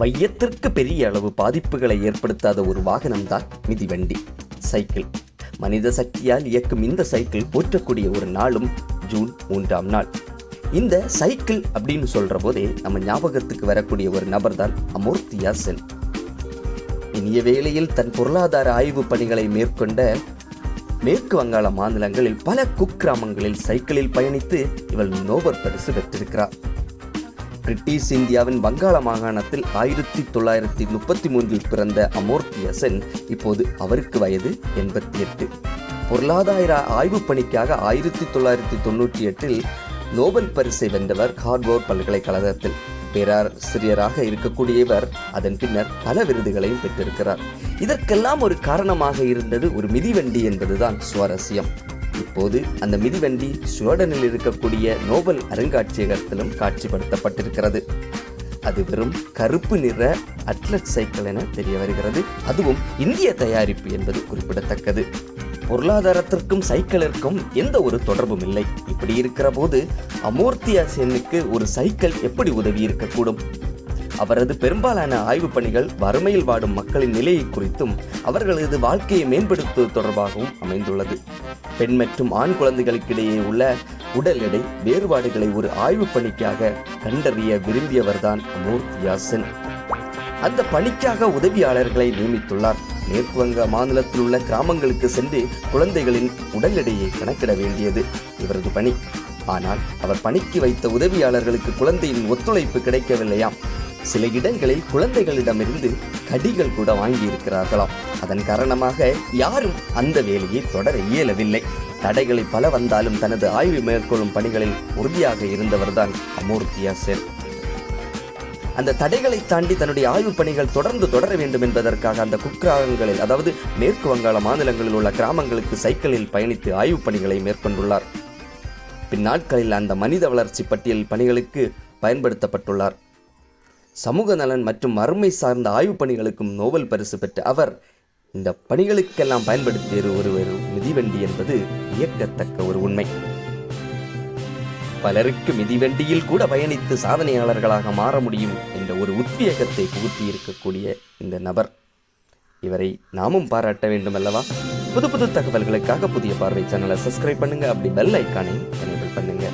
வையத்திற்கு பெரிய அளவு பாதிப்புகளை ஏற்படுத்தாத ஒரு வாகனம்தான் மிதிவண்டி சைக்கிள். மனித சக்தியால் இயக்கும் இந்த சைக்கிள் போற்றக்கூடிய ஒரு நாளும் ஜூன் மூன்றாம் நாள். இந்த சைக்கிள் அப்படின்னு சொல்கிற போதே நம்ம ஞாபகத்துக்கு வரக்கூடிய ஒரு நபர் தான் அமூர்த்தியா சென். இனிய வேளையில் தன் பொருளாதார ஆய்வு பணிகளை மேற்கொண்ட மேற்கு வங்காள மாநிலங்களில் பல குக்கிராமங்களில் சைக்கிளில் பயணித்து இவள் நோபல் பரிசு பெற்றிருக்கிறார். பிரிட்டிஷ் இந்தியாவின் வங்காள மாகாணத்தில் ஆயிரத்தி தொள்ளாயிரத்தி முப்பத்தி மூன்றில் பிறந்த அமோர்த்தியசன் இப்போது அவருக்கு வயது எண்பத்தி எட்டு. பொருளாதார ஆய்வுப் பணிக்காக ஆயிரத்தி தொள்ளாயிரத்தி தொண்ணூற்றி எட்டில் நோபல் பரிசை வென்றவர் ஹார்வர்ட் பல்கலைக்கழகத்தில். பேராசிரியராக இருக்கக்கூடிய இவர் அதன் பின்னர் பல விருதுகளையும் பெற்றிருக்கிறார். இதற்கெல்லாம் ஒரு காரணமாக இருந்தது ஒரு மிதிவண்டி என்பதுதான் சுவாரஸ்யம். இப்போது அந்த மிதிவண்டி ஸ்வீடனில் இருக்கக்கூடிய நோபல் அருங்காட்சியகத்திலும் காட்சிப்படுத்தப்பட்டிருக்கிறது. அது வெறும் கருப்பு நிற அட்லட் சைக்கிள் என தெரிய வருகிறது. அதுவும் இந்திய தயாரிப்பு என்பது குறிப்பிடத்தக்கது. பொருளாதாரத்திற்கும் சைக்கிளிற்கும் எந்த ஒரு தொடர்பும் இல்லை. இப்படி இருக்கிற போது அமோர்த்தியா சென்னுக்கு ஒரு சைக்கிள் எப்படி உதவி இருக்கக்கூடும்? அவரது பெரும்பாலான ஆய்வுப் பணிகள் வறுமையில் வாடும் மக்களின் நிலையை குறித்தும் அவர்களது வாழ்க்கையை மேம்படுத்துவது தொடர்பாகவும் அமைந்துள்ளது. பெண் மற்றும் ஆண் குழந்தைகளுக்கிடையே உள்ள உடல் எடை வேறுபாடுகளை ஒரு ஆய்வுப் பணிக்காக கண்டறிய விரும்பியவர்தான் அமூர்த்தியா சென் அந்த பணிக்காக உதவியாளர்களை நியமித்துள்ளார். மேற்கு வங்க மாநிலத்தில் உள்ள கிராமங்களுக்கு சென்று குழந்தைகளின் உடல் எடையை கணக்கிட வேண்டியது இவரது பணி. ஆனால் அவர் பணிக்கு வைத்த உதவியாளர்களுக்கு குழந்தையின் ஒத்துழைப்பு கிடைக்கவில்லையாம். சில இடங்களில் குழந்தைகளிடமிருந்து கடிகள் கூட வாங்கியிருக்கிறார்களாம். அதன் காரணமாக யாரும் அந்த வேலையை தொடர இயலவில்லை. தடைகளை பல வந்தாலும் தனது ஆய்வு மேற்கொள்ளும் பணிகளில் உறுதியாக இருந்தவர்தான் அமூர்த்தியா சென். அந்த தடைகளை தாண்டி தன்னுடைய ஆய்வுப் பணிகள் தொடர்ந்து தொடர வேண்டும் என்பதற்காக அந்த குக்கிராமங்களில் அதாவது மேற்கு வங்காள மாநிலங்களில் உள்ள கிராமங்களுக்கு சைக்கிளில் பயணித்து ஆய்வுப் பணிகளை மேற்கொண்டுள்ளார். பின்னாட்களில் அந்த மனித வளர்ச்சி பட்டியல் பணிகளுக்கு பயன்படுத்தப்பட்டுள்ளார். சமூக நலன் மற்றும் வறுமை சார்ந்த ஆய்வுப் பணிகளுக்கும் நோபல் பரிசு பெற்ற அவர் இந்த பணிகளுக்கெல்லாம் பயன்படுத்திய ஒருவர் மிதிவண்டி என்பது வியக்கத்தக்க ஒரு உண்மை. பலருக்கு மிதிவண்டியில் கூட பயணித்து சாதனையாளர்களாக மாற முடியும் என்ற ஒரு உத்வேகத்தை புகுத்தி இருக்கக்கூடிய இந்த நபர். இவரை நாமும் பாராட்ட வேண்டும் அல்லவா புது புது தகவல்களுக்காக புதிய பார்வை சேனலை சப்ஸ்கிரைப் பண்ணுங்க அப்படி பெல் ஐக்கானையும் எனேபிள் பண்ணுங்க.